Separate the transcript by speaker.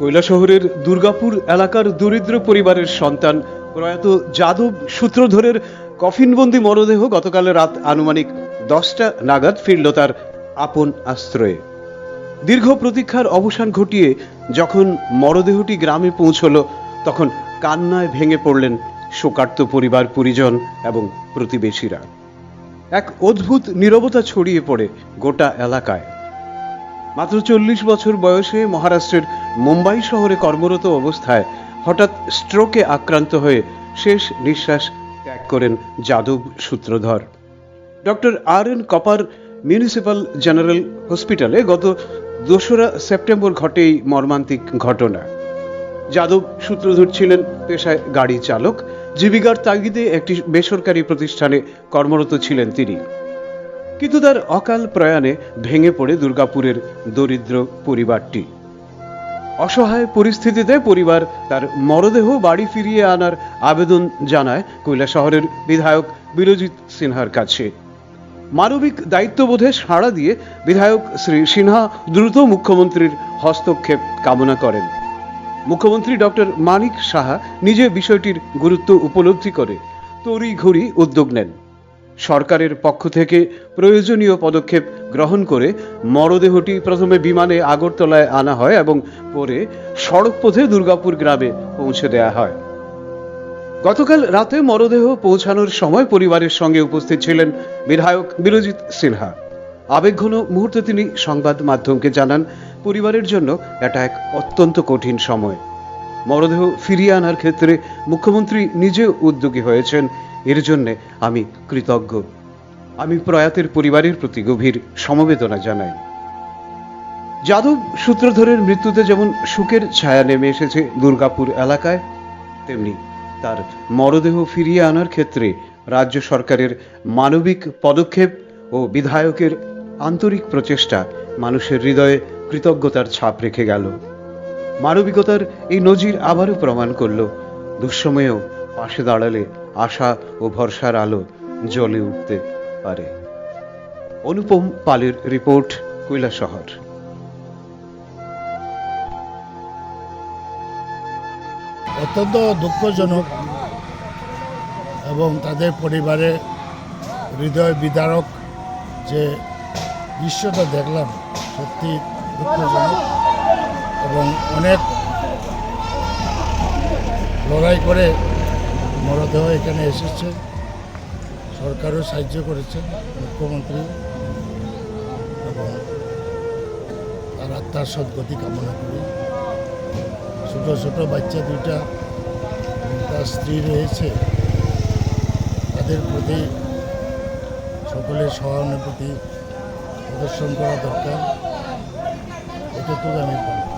Speaker 1: কৈলাসহরের দুর্গাপুর এলাকার দরিদ্র পরিবারের সন্তান প্রয়াত যাদব সূত্রধরের কফিনবন্দি মরদেহ গতকাল রাত আনুমানিক দশটা নাগাদ ফিরল তার আপন আশ্রয়ে। দীর্ঘ প্রতীক্ষার অবসান ঘটিয়ে যখন মরদেহটি গ্রামে পৌঁছল, তখন কান্নায় ভেঙে পড়লেন শোকার্ত পরিবার পরিজন এবং প্রতিবেশীরা। এক অদ্ভুত নীরবতা ছড়িয়ে পড়ে গোটা এলাকায়। মাত্র চল্লিশ বছর বয়সে মহারাষ্ট্রের মুম্বাই শহরে কর্মরত অবস্থায় হঠাৎ স্ট্রোকে আক্রান্ত হয়ে শেষ নিঃশ্বাস ত্যাগ করেন Yadav Sutradhar. Doctor R N Cooper municipal general হসপিটালে গত দোসরা সেপ্টেম্বর ঘটে এই মর্মান্তিক ঘটনা। যাদব সূত্রধর ছিলেন পেশায় গাড়ি চালক, জীবিকার তাগিদে একটি বেসরকারি প্রতিষ্ঠানে কর্মরত ছিলেন তিনি। কিন্তু তার অকাল প্রয়াণে ভেঙে পড়ে দুর্গাপুরের দরিদ্র পরিবারটি। অসহায় পরিস্থিতিতে পরিবার তার মরদেহ বাড়ি ফিরিয়ে আনার আবেদন জানায় কৈলা শহরের বিধায়ক বিরজিৎ সিনহার কাছে। মানবিক দায়িত্ববোধে সাড়া দিয়ে বিধায়ক শ্রী সিনহা দ্রুত মুখ্যমন্ত্রীর হস্তক্ষেপ কামনা করেন। মুখ্যমন্ত্রী ডক্টর মানিক সাহা নিজে বিষয়টির গুরুত্ব উপলব্ধি করে তড়িঘড়ি উদ্যোগ নেন। সরকারের পক্ষ থেকে প্রয়োজনীয় পদক্ষেপ গ্রহণ করে মরদেহটি প্রথমে বিমানে আগরতলায় আনা হয় এবং পরে সড়ক পথে দুর্গাপুর গ্রামে পৌঁছে দেওয়া হয়। গতকাল রাতে মরদেহ পৌঁছানোর সময় পরিবারের সঙ্গে উপস্থিত ছিলেন বিধায়ক বিরজিৎ সিনহা। আবেগঘন মুহূর্তে তিনি সংবাদ মাধ্যমকে জানান, পরিবারের জন্য এটা এক অত্যন্ত কঠিন সময়। মরদেহ ফিরিয়ে আনার ক্ষেত্রে মুখ্যমন্ত্রী নিজে উদ্যোগী হয়েছেন। এর জন্য আমি কৃতজ্ঞ। আমি প্রয়াতের পরিবারের প্রতি গভীর সমবেদনা জানাই। যাদব সূত্রধরের মৃত্যুতে যেমন শোকের ছায়া নেমে এসেছে দুর্গাপুর এলাকায়, তেমনি তার মরদেহ ফিরিয়ে আনার ক্ষেত্রে রাজ্য সরকারের মানবিক পদক্ষেপ ও বিধায়কের আন্তরিক প্রচেষ্টা মানুষের হৃদয়ে কৃতজ্ঞতার ছাপ রেখে গেল। মানবিকতার এই নজির আবারও প্রমাণ করল, দুঃসময়েও পাশে দাঁড়ালে আশা ও ভরসার আলো জ্বলে উঠতে পারে। অনুপম পালের রিপোর্ট কৈলা শহর
Speaker 2: অত্যন্ত দুঃখজনক এবং তাদের পরিবারে হৃদয় বিদারক যে দৃশ্যটা দেখলাম, সত্যি দুঃখজনক এবং অনেক লড়াই করে মরদেহ এখানে এসেছে। সরকারও সাহায্য করেছে, মুখ্যমন্ত্রী এবং তার আত্মার সদ্গতি কামনা করি। ছোট ছোট বাচ্চা দুইটা তার স্ত্রী রয়েছে, তাদের প্রতি সকলের সহানুভূতি প্রদর্শন করা দরকার। এটুকু আমি বলব।